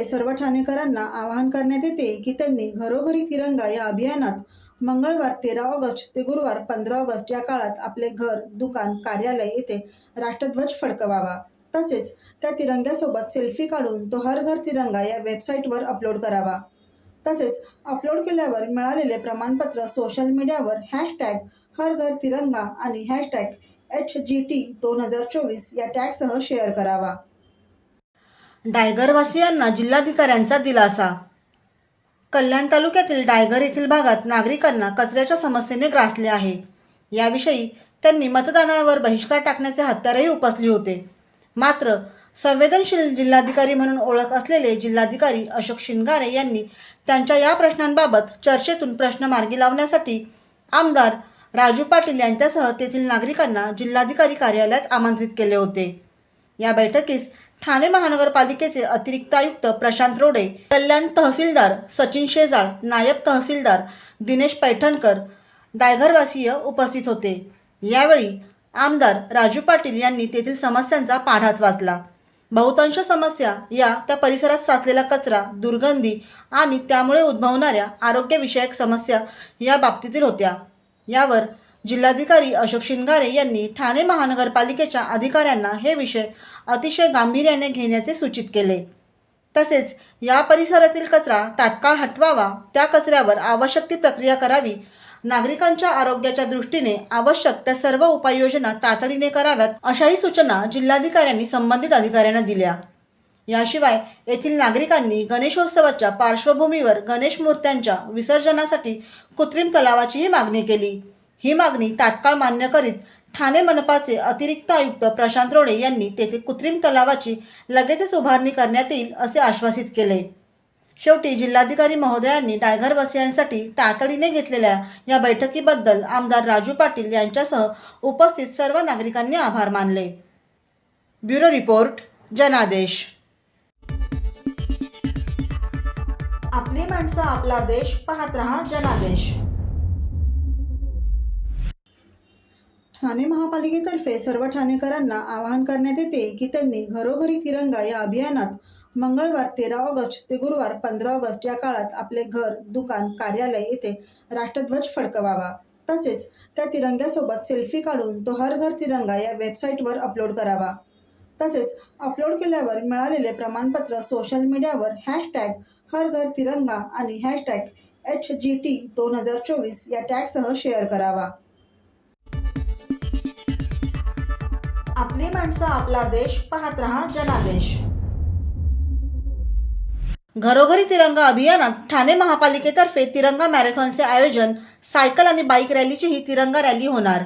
महापालिकेतर्फे सर्व ठाणेकरांना आवाहन करण्यात येते की त्यांनी घरोघरी तिरंगा या अभियानात मंगळवार तेरा ऑगस्ट ते गुरुवार पंधरा ऑगस्ट या काळात आपले घर दुकान कार्यालय येथे राष्ट्रध्वज फडकवावा. तसेच त्या तिरंग्यासोबत सेल्फी काढून तो हर घर तिरंगा या वेबसाईटवर अपलोड करावा. तसेच अपलोड केल्यावर मिळालेले प्रमाणपत्र सोशल मीडियावर हॅशटॅग हर घर तिरंगा आणि हॅशटॅग एच जी टी दोन हजार चोवीस या टॅगसह शेअर करावा. डायगरवासियांना जिल्हाधिकाऱ्यांचा दिलासा. कल्याण तालुक्यातील डायगर येथील भागात नागरिकांना कचऱ्याच्या समस्येने ग्रासले आहे. याविषयी त्यांनी मतदानावर बहिष्कार टाकण्याचे हत्यारही उपसले होते. मात्र संवेदनशील जिल्हाधिकारी म्हणून ओळख असलेले जिल्हाधिकारी अशोक शिंगारे यांनी त्यांच्या या प्रश्नांबाबत चर्चेतून प्रश्न मार्गी लावण्यासाठी आमदार राजू पाटील यांच्यासह तेथील नागरिकांना जिल्हाधिकारी कार्यालयात आमंत्रित केले होते. या बैठकीस ठाणे महानगरपालिकेचे अतिरिक्त आयुक्त प्रशांत रोडे कल्याण तहसीलदार सचिन शेजाळ नायब तहसीलदार दिनेश पैठणकर डायघरवासीय उपस्थित होते. यावेळी आमदार राजू पाटील यांनी तेथील समस्यांचा पाढाच वाचला. बहुतांश समस्या या त्या परिसरात साचलेला कचरा दुर्गंधी आणि त्यामुळे उद्भवणाऱ्या आरोग्यविषयक समस्या या बाबतीतील होत्या. यावर जिल्हाधिकारी अशोक शिंगारे यांनी ठाणे महानगरपालिकेच्या अधिकाऱ्यांना हे विषय अतिशय गांभीर्याने घेण्याचे सूचित केले. तसेच या परिसरातील कचरा तात्काळ हटवावा त्या कचऱ्यावर आवश्यक ती प्रक्रिया करावी नागरिकांच्या आरोग्याच्या दृष्टीने आवश्यक त्या सर्व उपाययोजना तातडीने कराव्यात अशाही सूचना जिल्हाधिकाऱ्यांनी संबंधित अधिकाऱ्यांना दिल्या. याशिवाय येथील नागरिकांनी गणेशोत्सवाच्या पार्श्वभूमीवर गणेश मूर्त्यांच्या विसर्जनासाठी कृत्रिम तलावाचीही मागणी केली. ही मागणी तात्काळ मान्य करीत ठाणे मनपाचे अतिरिक्त आयुक्त प्रशांत रोडे यांनी तेथे कृत्रिम तलावाची लगेचच उभारणी करण्यात येईल असे आश्वासित केले. शेवटी जिल्हाधिकारी महोदयांनी डायघरवासियांसाठी तातडीने घेतलेल्या या बैठकीबद्दल आमदार राजू पाटील यांच्यासह उपस्थित सर्व नागरिकांनी आभार मानले. ब्युरो रिपोर्ट जनादेश. आपली माणसं आपला देश पाहत रहा जनादेश. ठाणे महापालिकेतर्फे सर्व ठाणेकरांना आवाहन करण्यात येते की त्यांनी घरोघरी तिरंगा या अभियानात मंगळवार तेरा ऑगस्ट ते गुरुवार पंधरा ऑगस्ट या काळात आपले घर दुकान कार्यालय येथे राष्ट्रध्वज फडकवावा. तसेच त्या तिरंग्यासोबत सेल्फी काढून तो हर घर तिरंगा या वेबसाईटवर अपलोड करावा. तसेच अपलोड केल्यावर मिळालेले प्रमाणपत्र सोशल मीडियावर हॅशटॅग हर घर तिरंगा आणि हॅशटॅग एच जी टी दोन हजार चोवीस या टॅगसह शेअर करावा. आपली माणसं आपला देश पाहत रहा जनादेश. घरोघरी तिरंगा अभियानात ठाणे महापालिकेतर्फे तिरंगा मॅरेथॉनचे आयोजन सायकल आणि बाईक रॅलीचीही तिरंगा रॅली होणार.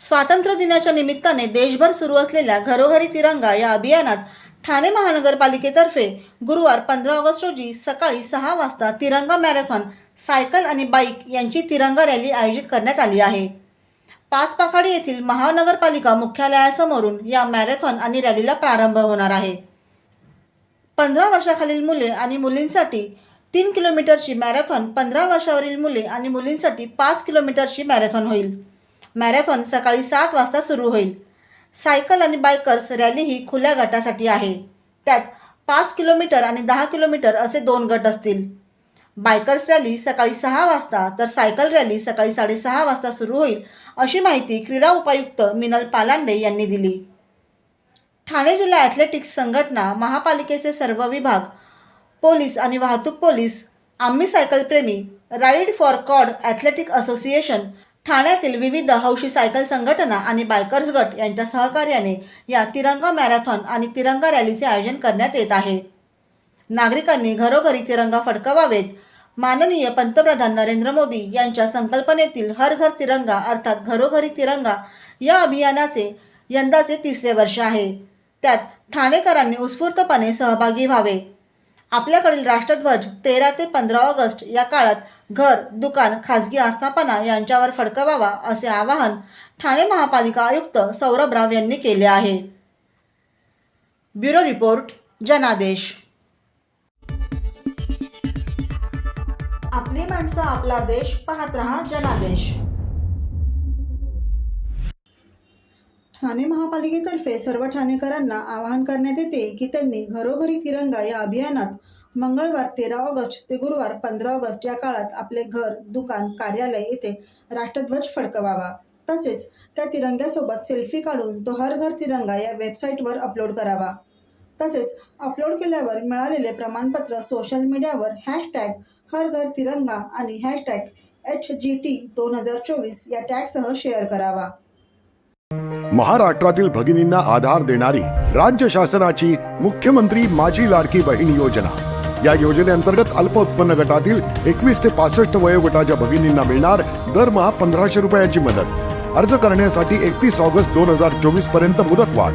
स्वातंत्र्य दिनाच्या निमित्ताने देशभर सुरू असलेल्या घरोघरी तिरंगा या अभियानात ठाणे महानगरपालिकेतर्फे गुरुवार पंधरा ऑगस्ट रोजी सकाळी सहा वाजता तिरंगा मॅरेथॉन सायकल आणि बाईक यांची तिरंगा रॅली आयोजित करण्यात आली आहे. पाचपाखाडी येथील महानगरपालिका मुख्यालयासमोरून या मॅरेथॉन आणि रॅलीला प्रारंभ होणार आहे. पंधरा वर्षाखालील मुले आणि मुलींसाठी तीन किलोमीटरची मॅरेथॉन पंधरा वर्षावरील मुले आणि मुलींसाठी पाच किलोमीटरची मॅरेथॉन होईल. मॅरेथॉन सकाळी सात वाजता सुरू होईल. सायकल आणि बायकर्स रॅली ही खुल्या गटासाठी आहे. त्यात पाच किलोमीटर आणि दहा किलोमीटर असे दोन गट असतील. बायकर्स रॅली सकाळी सहा वाजता तर सायकल रॅली सकाळी साडेसहा वाजता सुरू होईल अशी माहिती क्रीडा उपायुक्त मिनल पालांडे यांनी दिली. ठाणे जिल्हा ॲथलेटिक्स संघटना महापालिकेचे सर्व विभाग पोलीस आणि वाहतूक पोलीस आम्ही सायकलप्रेमी ride for code athletic association ठाण्यातील विविध हौशी सायकल संघटना आणि बायकर्स गट यांच्या सहकार्याने या तिरंगा मॅरेथॉन आणि तिरंगा रॅलीचे आयोजन करण्यात येत आहे. नागरिकांनी घरोघरी तिरंगा फडकवावेत माननीय पंतप्रधान नरेंद्र मोदी यांच्या संकल्पनेतील हर घर तिरंगा अर्थात घरोघरी तिरंगा या अभियानाचे यंदाचे तिसरे वर्ष आहे. त्यात ठाणेकरांनी उत्स्फूर्तपणे सहभागी व्हावे. आपल्याकडील राष्ट्रध्वज तेरा ते पंधरा ऑगस्ट या काळात घर दुकान खाजगी आस्थापना यांच्यावर फडकवावा असे आवाहन ठाणे महापालिका आयुक्त सौरभ राव यांनी केले आहे. ब्युरो रिपोर्ट जनादेश. माणसं आपला देश पाहत रहा जनादेश. ठाणे महापालिकेतर्फे सर्व ठाणेकरांना आवाहन करण्यात येते की त्यांनी घरोघरी तिरंगा या अभियानात मंगळवार तेरा ऑगस्ट ते गुरुवार पंधरा ऑगस्ट या काळात आपले घर दुकान कार्यालय येथे राष्ट्रध्वज फडकवावा. तसेच त्या तिरंग्यासोबत सेल्फी काढून तो हर घर तिरंगा या वेबसाईटवर अपलोड करावा. तसेच अपलोड केल्यावर मिळालेले प्रमाणपत्र सोशल मीडियावर हॅशटॅग हर घर तिरंगा आणि हॅशटॅग एच जी टी दोन हजार चोवीस या टॅगसह शेअर करावा. महाराष्ट्रातील भगिनींना आधार देणारी राज्य शासनाची मुख्यमंत्री माझी लाडकी बहीण योजना. या योजनेअंतर्गत अल्प उत्पन्न गटातील एकवीस ते पासष्ट वयोगटाच्या भगिनींना मिळणार दरमहा पंधराशे रुपयाची मदत. अर्ज करण्यासाठी एकतीस ऑगस्ट दोन हजार चोवीसपर्यंत मुदतवाढ.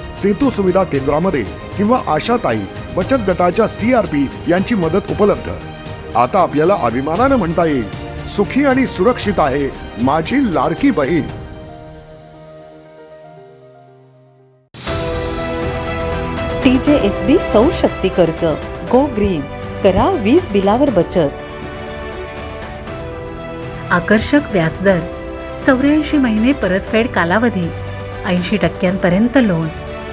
सेतू सुविधा केंद्रामध्ये किंवा आशाताई बचत गटाच्या सीआरपी यांची मदत उपलब्ध. आता आपल्याला अभिमानानं म्हणता येईल सुखी आणि सुरक्षित आहे माझी लाडकी बहीण. टी जे एस बी सौर शक्ती कर्ज गो ग्रीन करा वीज बिलावर बचत. आकर्षक व्याजदर चौऱ्याऐंशी महिने परतफेड कालावधी ऐंशी टक्क्यांपर्यंत लोन.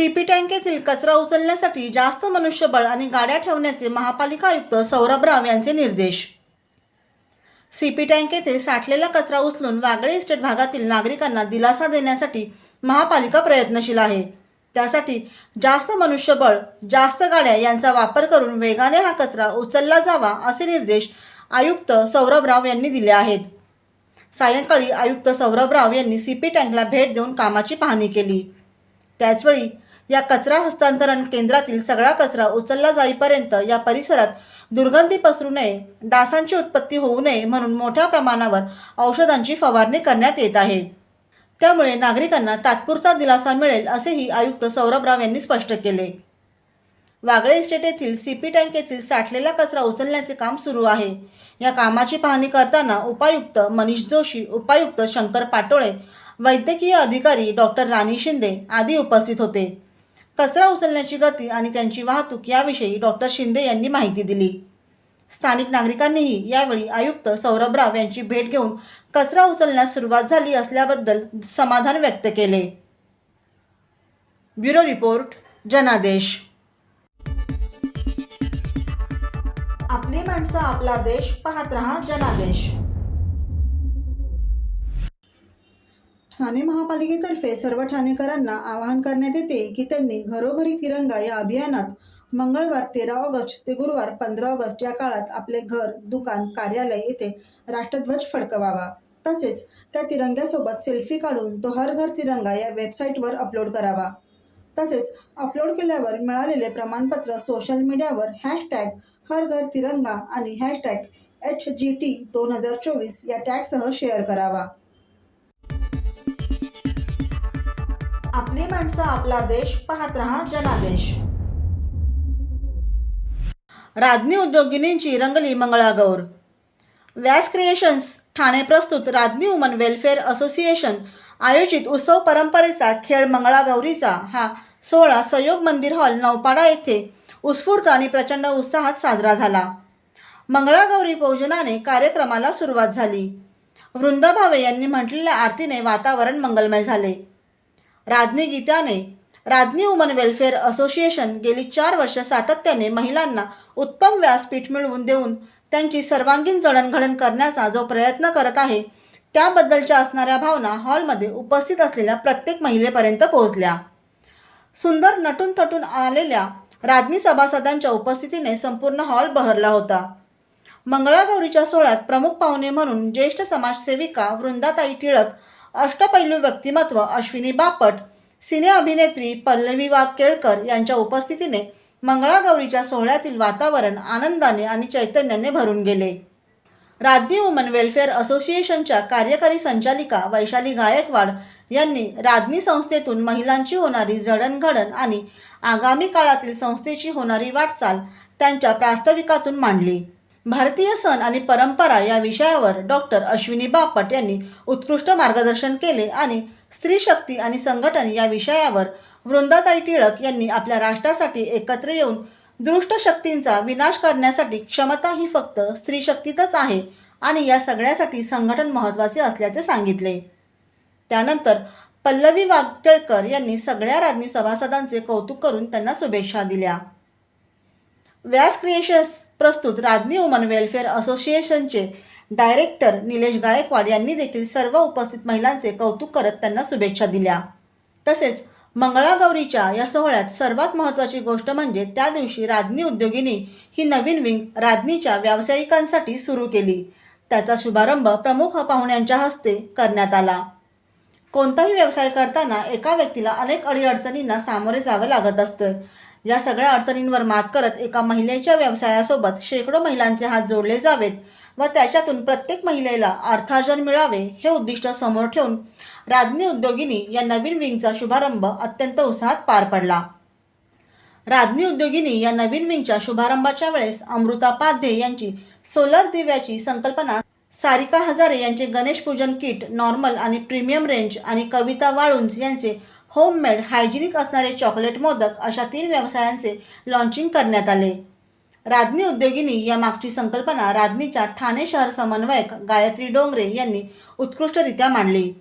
सीपी टँकेतील कचरा उचलण्यासाठी जास्त मनुष्यबळ आणि गाड्या ठेवण्याचे महापालिका आयुक्त सौरभ राव यांचे निर्देश. सीपी टँक येथे साठलेला कचरा उचलून वागळे इस्टेट भागातील नागरिकांना दिलासा देण्यासाठी महापालिका प्रयत्नशील आहे. त्यासाठी जास्त मनुष्यबळ जास्त गाड्या यांचा वापर करून वेगाने हा कचरा उचलला जावा असे निर्देश आयुक्त सौरभ राव यांनी दिले आहेत. सायंकाळी आयुक्त सौरभ राव यांनी सीपी टँकला भेट देऊन कामाची पाहणी केली. त्याचवेळी या कचरा हस्तांतरण केंद्रातील सगळा कचरा उचलला जाईपर्यंत या परिसरात दुर्गंधी पसरू नये डासांची उत्पत्ती होऊ नये म्हणून मोठ्या प्रमाणावर औषधांची फवारणी करण्यात येत आहे. त्यामुळे नागरिकांना तात्पुरता दिलासा मिळेल असेही आयुक्त सौरभ राव यांनी स्पष्ट केले. वागळे इस्टेट येथील सीपी टँक येथील साठलेला कचरा उचलण्याचे काम सुरू आहे. या कामाची पाहणी करताना उपायुक्त मनीष जोशी उपायुक्त शंकर पाटोळे वैद्यकीय अधिकारी डॉक्टर राणी शिंदे आदी उपस्थित होते. कचरा उचलण्याची गती आणि त्यांची वाहतूक याविषयी डॉक्टर शिंदे यांनी माहिती दिली. स्थानिक नागरिकांनीही यावेळी आयुक्त सौरभ राव यांची भेट घेऊन कचरा उचलण्यास सुरुवात झाली असल्याबद्दल समाधान व्यक्त केले. ब्युरो रिपोर्ट जनादेश. आपली माणसं आपला देश पाहत रहा जनादेश. ठाणे महापालिकेतर्फे सर्व ठाणेकरांना आवाहन करण्यात येते की त्यांनी घरोघरी तिरंगा या अभियानात मंगळवार तेरा ऑगस्ट ते गुरुवार पंधरा ऑगस्ट या काळात आपले घर दुकान कार्यालय येथे राष्ट्रध्वज फडकवावा. तसेच त्या तिरंग्यासोबत सेल्फी काढून तो हर घर तिरंगा या वेबसाईटवर अपलोड करावा. तसेच अपलोड केल्यावर मिळालेले प्रमाणपत्र सोशल मीडियावर हॅशटॅग हर घर तिरंगा आणि हॅशटॅग एच जी टी दोन हजार चोवीस या टॅगसह शेअर करावा. आपली माणसं आपला देश पाहत रहा जनादेश. राजनी उद्योगिनींची रंगली मंगळागौर. व्यास क्रिएशन्स ठाणे प्रस्तुत राजनी वुमन वेलफेअर असोसिएशन आयोजित उत्सव परंपरेचा खेळ मंगळागौरीचा हा सोहळा सहयोग मंदिर हॉल नौपाडा येथे उत्स्फूर्त आणि प्रचंड उत्साहात साजरा झाला. मंगळागौरी भोजनाने कार्यक्रमाला सुरुवात झाली. वृंदा भावे यांनी म्हटलेल्या आरतीने वातावरण मंगलमय झाले. राज्ञी गीताने राज्ञी वुमन वेलफेअर असोसिएशन गेली चार वर्ष सातत्याने महिलांना उत्तम व्यासपीठ मिळवून देऊन त्यांची सर्वांगीण जडणघडण करण्याचा जो प्रयत्न करत आहे त्याबद्दलच्या असणाऱ्या भावना हॉलमध्ये उपस्थित असलेल्या प्रत्येक महिलेपर्यंत पोहोचल्या. सुंदर नटून थटून आलेल्या राज्ञी सभासदांच्या उपस्थितीने संपूर्ण हॉल बहरला होता. मंगळागौरीच्या सोहळ्यात प्रमुख पाहुणे म्हणून ज्येष्ठ समाजसेविका वृंदाताई टिळक अष्टपैलू व्यक्तिमत्व अश्विनी बापट सिने अभिनेत्री पल्लवी वाघ केळकर यांच्या उपस्थितीने मंगळागौरीच्या सोहळ्यातील वातावरण आनंदाने आणि चैतन्याने भरून गेले. राज्ञी वुमन वेलफेअर असोसिएशनच्या कार्यकारी संचालिका वैशाली गायकवाड यांनी राज्ञी संस्थेतून महिलांची होणारी जडणघडण आणि आगामी काळातील संस्थेची होणारी वाटचाल त्यांच्या प्रास्ताविकातून मांडली. भारतीय सण आणि परंपरा या विषयावर डॉक्टर अश्विनी बापट यांनी उत्कृष्ट मार्गदर्शन केले आणि स्त्री शक्ती आणि संघटन या विषयावर वृंदाताई टिळक यांनी आपल्या राष्ट्रासाठी एकत्र येऊन दृष्ट शक्तींचा विनाश करण्यासाठी क्षमता ही फक्त स्त्री शक्तीतच आहे आणि या सगळ्यासाठी संघटन महत्त्वाचे असल्याचे सांगितले. त्यानंतर पल्लवी वागटेळकर यांनी सगळ्या राज्ञी सभासदांचे कौतुक करून त्यांना शुभेच्छा दिल्या. व्यास क्रिएशन्स प्रस्तुत राज्ञी वुमन वेलफेअर असोसिएशनचे डायरेक्टर निलेश गायकवाड यांनी देखील सर्व उपस्थित महिलांचे कौतुक करत त्यांना शुभेच्छा दिल्या. तसेच मंगळागौरीच्या या सोहळ्यात सर्वात महत्त्वाची गोष्ट म्हणजे त्या दिवशी राज्ञी उद्योगिनी ही नवीन विंग राज्ञीच्या व्यावसायिकांसाठी सुरू केली. त्याचा शुभारंभ प्रमुख पाहुण्यांच्या हस्ते करण्यात आला. कोणताही व्यवसाय करताना एका व्यक्तीला अनेक अडीअडचणींना सामोरे जावं लागत असतं. या सगळ्या अडचणींवर मात करत एका महिलेच्या व्यवसायासोबत शेकडो महिलांचे हात जोडले जावेत व त्याच्यातून प्रत्येक महिलेला अर्थार्जन मिळावे हे उद्दिष्ट समोर ठेवून राज्ञी उद्योगिनी या नवीन विंगचा शुभारंभ अत्यंत उत्साहात पार पडला. राज्ञी उद्योगिनी या नवीन विंगच्या शुभारंभाच्या वेळेस अमृता पाध्ये यांची सोलर दिव्याची संकल्पना सारिका हजारे यांचे गणेश पूजन किट नॉर्मल आणि प्रीमियम रेंज आणि कविता वाळुंज यांचे होममेड हायजिनिक असणारे चॉकलेट मोदक अशा तीन व्यवसायांचे लॉन्चिंग करण्यात आले. राज्ञी उद्योगिनी या मागची संकल्पना राज्ञीच्या ठाणे शहर समन्वयक गायत्री डोंगरे यांनी उत्कृष्टरित्या मांडली.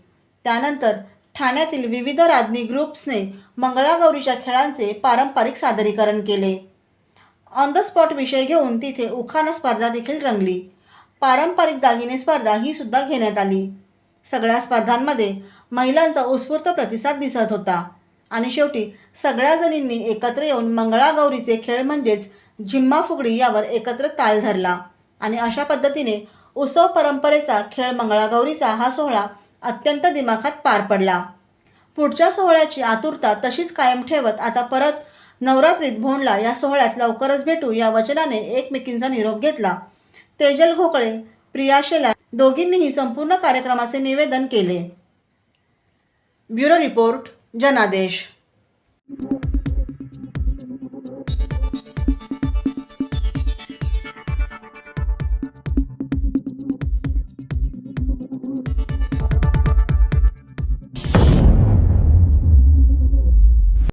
त्यानंतर ठाण्यातील विविध राज्ञी ग्रुप्सने मंगळागौरीच्या खेळांचे पारंपरिक सादरीकरण केले. ऑन द स्पॉट विषय घेऊन तिथे उखाणा स्पर्धा देखील रंगली. पारंपरिक दागिने स्पर्धा ही सुद्धा घेण्यात आली. सगळ्या स्पर्धांमध्ये महिलांचा उत्स्फूर्त प्रतिसाद दिसत होता. आणि शेवटी सगळ्या जणींनी एकत्र येऊन मंगळागौरीचे खेळ म्हणजेच झिम्मा फुगडी यावर एकत्र ताल धरला. आणि अशा पद्धतीने उत्सव परंपरेचा खेळ मंगळागौरीचा हा सोहळा अत्यंत दिमाखात पार पडला. पुढच्या सोहळ्याची आतुरता तशीच कायम ठेवत आता परत नवरात्रीत भोंडला. या सोहळ्यात लवकरच भेटू या वचनाने एकमेकींचा निरोप घेतला. तेजल घोकळे प्रिया शेला दोघींनीही संपूर्ण कार्यक्रमाचे निवेदन केले. ब्युरो रिपोर्ट जनादेश.